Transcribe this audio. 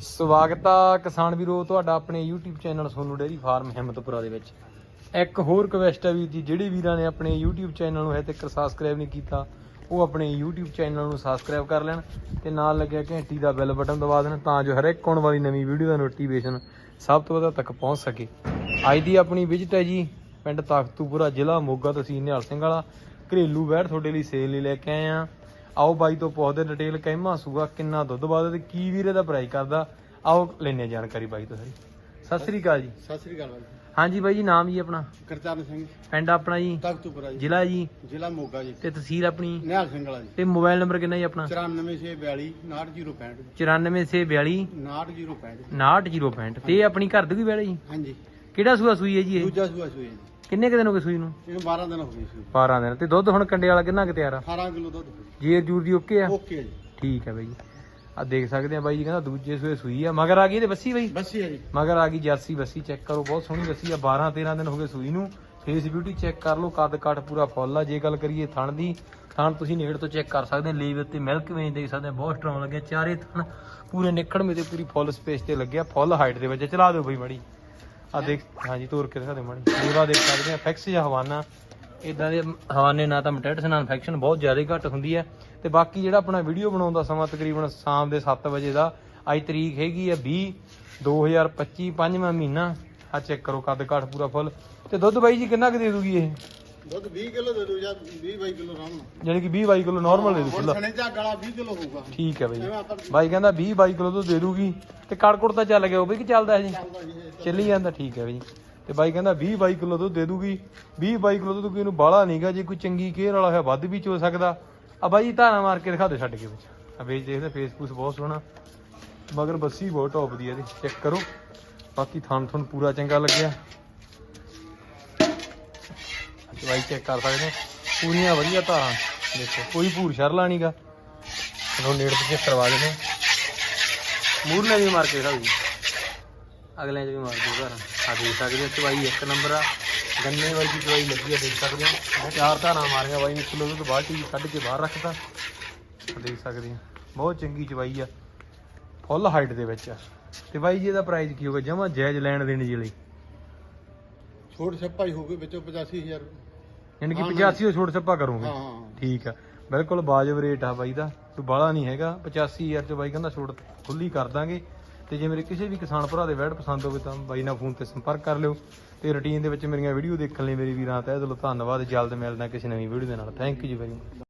ਸਵਾਗਤ ਆ ਕਿਸਾਨ ਵੀਰੋ, ਤੁਹਾਡਾ ਆਪਣੇ YouTube channel Sonu dairy farm Himmatpura ਦੇ ਵਿੱਚ। ਇੱਕ ਹੋਰ ਰਿਕਵੈਸਟ ਹੈ ਵੀਰ ਜੀ, ਜਿਹੜੇ ਵੀਰਾਂ ਨੇ ਆਪਣੇ YouTube ਚੈਨਲ ਨੂੰ ਹਜੇ ਤੱਕ ਸਬਸਕ੍ਰਾਈਬ ਨਹੀਂ ਕੀਤਾ, ਉਹ ਆਪਣੇ YouTube ਚੈਨਲ ਨੂੰ ਸਬਸਕ੍ਰਾਈਬ ਕਰ ਲੈਣ ਤੇ ਨਾਲ ਲੱਗਿਆ ਘੰਟੀ ਦਾ ਬੈਲ ਬਟਨ ਦਬਾ ਦੇਣ ਤਾਂ ਜੋ ਹਰ ਇੱਕ ਆਉਣ ਵਾਲੀ ਨਵੀਂ ਵੀਡੀਓ ਦਾ ਨੋਟੀਫਿਕੇਸ਼ਨ ਸਭ ਤੋਂ ਵੱਧ ਤੱਕ ਪਹੁੰਚ ਸਕੇ। ਅੱਜ ਦੀ ਆਪਣੀ ਵਿਜ਼ਿਟ ਹੈ ਜੀ, ਪਿੰਡ ਤਾਕਤੂਪੁਰਾ ਜ਼ਿਲ੍ਹਾ ਮੋਗਾ ਤਹਿਸੀਲ ਨਿਹਾਲ ਸਿੰਘ ਵਾਲਾ। ਘਰੇਲੂ ਵੈੜ ਤੁਹਾਡੇ ਲਈ ਸੇਲ ਲਈ ਲੈ ਕੇ ਆਏ ਆ ਆਓ ਬਾਈ ਤੋਂ ਪੁੱਛਦੇ ਡਿਟੇਲ ਕਹਿਮਾ ਸੂਆ ਕਿੰਨਾ ਦੁੱਧ ਬਾਦ ਤੇ ਕੀ ਵੀਰੇ ਦਾ ਪ੍ਰਾਈਸ ਕਰਦਾ? ਆਓ ਲੈਣੇ ਜਾਣਕਾਰੀ ਬਾਈ ਤੋਂ ਸਾਰੀ। ਸਤਿ ਸ੍ਰੀ ਅਕਾਲ ਜੀ। ਸਤਿ ਸ੍ਰੀ ਅਕਾਲ ਬਾਈ। ਹਾਂਜੀ ਬਾਈ ਜੀ ਨਾਮ ਜੀ ਆਪਣਾ? ਕਰਤਾਰ ਸਿੰਘ ਪਿੰਡ ਆਪਣਾ ਜੀ? ਤਖਤੂਪੁਰਾ ਜੀ। ਜ਼ਿਲ੍ਹਾ ਜੀ? ਜ਼ਿਲ੍ਹਾ ਮੋਗਾ ਜੀ। ਤੇ ਤਹਿਸੀਲ ਆਪਣੀ? ਨਿਹਾਲ ਸਿੰਘ ਵਾਲਾ ਜੀ। ਤੇ ਮੋਬਾਈਲ ਨੰਬਰ ਕਿੰਨਾ ਜੀ ਆਪਣਾ? 9442 98065 9442 98065 98065 ਤੇ ਆਪਣੀ ਘਰ ਦੀ ਵੀ ਵੈਲ? ਜੀ ਹਾਂਜੀ। ਕਿਹੜਾ ਸੂਆ ਸੂਈ ਹੈ ਜੀ ਇਹ? ਦੂਜਾ ਸੂਆ ਸੂਆ ਜੀ। ਕਿੰਨੇ ਕੁ ਦਿਨ ਹੋ ਗਏ ਸੂਈ ਨੂੰ? ਇਹਨੂੰ 12 ਦਿਨ ਹੋ ਗਏ ਸੀ 12 ਦਿਨ। ਤੇ ਦੁੱਧ ਹੁਣ ਕੰਡੇ ਵਾਲਾ ਕਿੰਨਾ ਕੁ ਤਿਆਰ ਆ? 18 ਕਿਲੋ ਦੁੱਧ। ਜੀਰ ਜੂਰ ਦੀ ਓਕੇ ਆ? ਓਕੇ ਜੀ। ਠੀਕ ਹੈ ਬਾਈ। ਆ ਦੇਖ ਸਕਦੇ ਆ ਬਾਈ ਜੀ ਕਹਿੰਦਾ ਦੂਜੇ ਸੂਏ ਸੂਈ ਆ। ਮਗਰ ਆ ਗਈ ਤੇ ਬੱਸੀ ਬਾਈ? ਬੱਸੀ ਹੈ ਜੀ। ਮਗਰ ਆ ਗਈ ਜਰਸੀ ਬੱਸੀ ਚੈੱਕ ਕਰੋ ਬਹੁਤ ਸੋਹਣੀ ਬੱਸੀ ਆ। 12 13 ਦਿਨ ਹੋ ਗਏ ਸੂਈ ਨੂੰ। ਫੇਸ ਬਿਊਟੀ ਚੈੱਕ ਕਰ ਲਓ ਕੱਦ ਕੱਟ ਪੂਰਾ ਫੁੱਲ ਆ। ਜੇ ਗੱਲ ਕਰੀਏ ਥਣ ਦੀ ਥਣ ਤੁਸੀਂ ਨੇੜ ਤੋਂ ਚੈੱਕ ਕਰ ਸਕਦੇ ਆ। ਲੀਵ ਤੇ ਮਿਲਕ ਵੇਜ ਦੇਖ ਸਕਦੇ ਆ ਬਹੁਤ ਸਟਰੋਂਗ ਲੱਗਿਆ। ਚਾਰੇ ਥਣ ਪੂਰੇ ਨਿਕੜਵੇਂ ਤੇ ਪੂਰੀ ਫੁੱਲ ਸਪੇਸ ਤੇ ਲੱਗਿਆ। ਫੁੱਲ ਹਾਈਟ ਦੇ ਵਿੱਚ। ਚਲਾ ਦਿਓ ਬਈ ਮੜੀ। ਆ ਦੇਖ, ਹਾਂਜੀ, ਤੋਰ ਕੇ ਦਿਖਾ ਦੇ ਮੜੀ ਲੀਵਾ ਦੇਖ ਸਕਦੇ ਆ ਫੈਕਸ ਜਾਂ ਹਵਾਨਾ। ਇਦਾਂ ਦੇ ਹਵਾਨੇ ਨਾ ਤਾਂ ਮਟੈਟਸ ਨਾਲ ਇਨਫੈਕਸ਼ਨ ਬਹੁਤ ਜ਼ਿਆਦਾ ਘੱਟ ਹੁੰਦੀ ਹੈ। ਤੇ ਬਾਕੀ ਜਿਹੜਾ ਆਪਣਾ ਵੀਡੀਓ ਬਣਾਉਣ ਦਾ ਸਮਾਂ ਤਕਰੀਬਨ ਸ਼ਾਮ ਦੇ 7 ਵਜੇ ਦਾ ਅੱਜ ਤਰੀਕ ਹੈਗੀ ਆ 20 2025 ਪੰਜਵਾਂ ਮਹੀਨਾ। ਆ ਚੈੱਕ ਕਰੋ ਕੱਦ ਕਾਠ ਪੂਰਾ ਫੁੱਲ ਤੇ ਦੁੱਧ ਬਾਈ ਜੀ ਕਿੰਨਾ ਕੁ ਦੇ ਦੂਗੀ ਇਹ? ਦੁੱਧ 20 ਕਿਲੋ ਦੇ ਦੋ ਜਾਂ 20 22 ਕਿਲੋ ਆਰਾਮ ਨਾਲ। ਯਾਨੀ ਕਿ 20 22 ਕਿਲੋ ਨਾਰਮਲ ਦੇ ਦੂ ਹੁਣ ਖੁੱਲਾ ਸਣੇ ਚਾ ਗਲਾ 20 ਕਿਲੋ ਹੋਊਗਾ। ਠੀਕ ਹੈ ਬਾਈ ਬਾਈ ਕਹਿੰਦਾ 20 22 ਕਿਲੋ ਤੋਂ ਦੇ ਦੂਗੀ। ਤੇ ਕੜਕੁੜ ਤਾਂ ਚੱਲ ਗਿਆ ਉਹ ਵੀ ਕਿ ਚੱਲਦਾ ਜੀ? ਚੱਲਦਾ ਜੀ ਇਹ। ਚੱਲੀ ਜਾਂਦਾ ਠੀਕ ਹੈ ਬਾਈ ਤੇ ਬਾਈ ਕਹਿੰਦਾ 20 22 ਕਿਲੋ ਦੁੱਧ ਦੇ ਦੂਗੀ। 20 22 ਕਿਲੋ ਦੁੱਧ ਕੋਈ ਬਾਹਲਾ ਨਹੀਂਗਾ ਜੇ ਕੋਈ ਚੰਗੀ ਕੇਅਰ ਵਾਲਾ ਹੋਇਆ ਵੱਧ ਵੀ ਚੋ ਸਕਦਾ। ਆ ਬਾਈ ਧਾਰਾ ਮਾਰ ਕੇ ਦਿਖਾ ਦੇ ਛੱਡ ਕੇ ਵਿੱਚ। ਆ ਵੇਚ ਦੇਖਦੇ ਫੇਸਬੁੱਕ ਬਹੁਤ ਸੋਹਣਾ। ਮਗਰ ਬੱਸੀ ਬਹੁਤ ਟੌਪ ਦੀ ਹੈ ਇਹਦੀ। ਚੈੱਕ ਕਰੋ। ਬਾਕੀ ਥਣ ਥਣ ਪੂਰਾ ਚੰਗਾ ਲੱਗਿਆ। ਬਾਈ ਚੈੱਕ ਕਰ ਸਕਦੇ ਹੋ। ਪੂਰੀਆਂ ਵਧੀਆ ਧਾਰਾਂ। ਦੇਖੋ ਕੋਈ ਭੂਰ ਸ਼ਰਲਾ ਨਹੀਂਗਾ ਤੁਹਾਨੂੰ ਨੇੜ ਤੇ ਚੈੱਕ ਕਰਵਾ ਦੇਣੇ ਮੂਰਲੇ ਵੀ ਮਾਰ ਕੇ ਜੀ ਅਗਲੇ ਚ ਵੀ ਮਾਰ ਦਿਓ ਘਰ ਆ ਦੇਖ ਸਕਦੇ ਹੋ ਚਵਾਈ ਇੱਕ ਨੰਬਰ ਆ। ਗੰਨੇ ਵਰਗੀ ਚਵਾਈ ਲੱਗੀ ਆ ਦੇਖ ਸਕਦੇ ਹੋ। ਚਾਰ ਧਾਰਾਂ ਮਾਰੀਆਂ ਬਾਈ ਨੇ ਕਿਲੋ ਦੁੱਧ ਬਾਲਟੀ ਕੱਢ ਕੇ ਬਾਹਰ ਰੱਖਤਾ। ਆ ਦੇਖ ਸਕਦੇ ਹੋ ਬਹੁਤ ਚੰਗੀ ਚਵਾਈ ਆ। ਫੁੱਲ ਹਾਈਟ ਦੇ ਵਿੱਚ ਆ। ਤੇ ਬਾਈ ਜੀ ਇਹਦਾ ਪ੍ਰਾਈਸ ਕੀ ਹੋਗਾ ਜਮਾ ਜਾਇਜ਼ ਲੈਣ ਦੇਣ ਜੀ ਲਈ। ਛੋਟ ਛੱਪਾ ਹੀ ਹੋਊਗੀ ਵਿੱਚੋਂ 85000 ਯਾਨੀ ਕਿ ਹਾਂ, 85 ਤੋਂ ਛੋਟ ਛੱਪਾ ਕਰੋਗੇ। ਠੀਕ ਆ। ਬਿਲਕੁਲ ਵਾਜਬ ਰੇਟ ਆ ਬਾਈ ਦਾ। ਕੋਈ ਬਾਲਾ ਨਹੀਂ ਹੈਗਾ। 85000 ਚ ਬਾਈ ਕਹਿੰਦਾ ਛੋਟ ਖੁੱਲੀ ਕਰ ਦਾਂਗੇ। ਤੇ ਜੇ ਮੇਰੇ ਕਿਸੇ ਵੀ ਕਿਸਾਨ ਭਰਾ ਦੇ ਵੈਡ ਪਸੰਦ ਹੋਵੇ ਤਾਂ ਬਾਈ ਨਾਲ ਫੋਨ ਤੇ ਸੰਪਰਕ ਕਰ ਲਿਓ। ਤੇ ਰੁਟੀਨ ਦੇ ਵਿੱਚ ਮੇਰੀਆਂ ਵੀਡੀਓ ਦੇਖਣ ਲਈ ਮੇਰੀ ਵੀਰਾਂ ਤਹਿ ਦਿਲੋਂ ਧੰਨਵਾਦ। ਜਲਦ ਮਿਲਦਾ ਕਿਸੇ ਨਵੀਂ ਵੀਡੀਓ ਦੇ ਨਾਲ। Thank you ji very much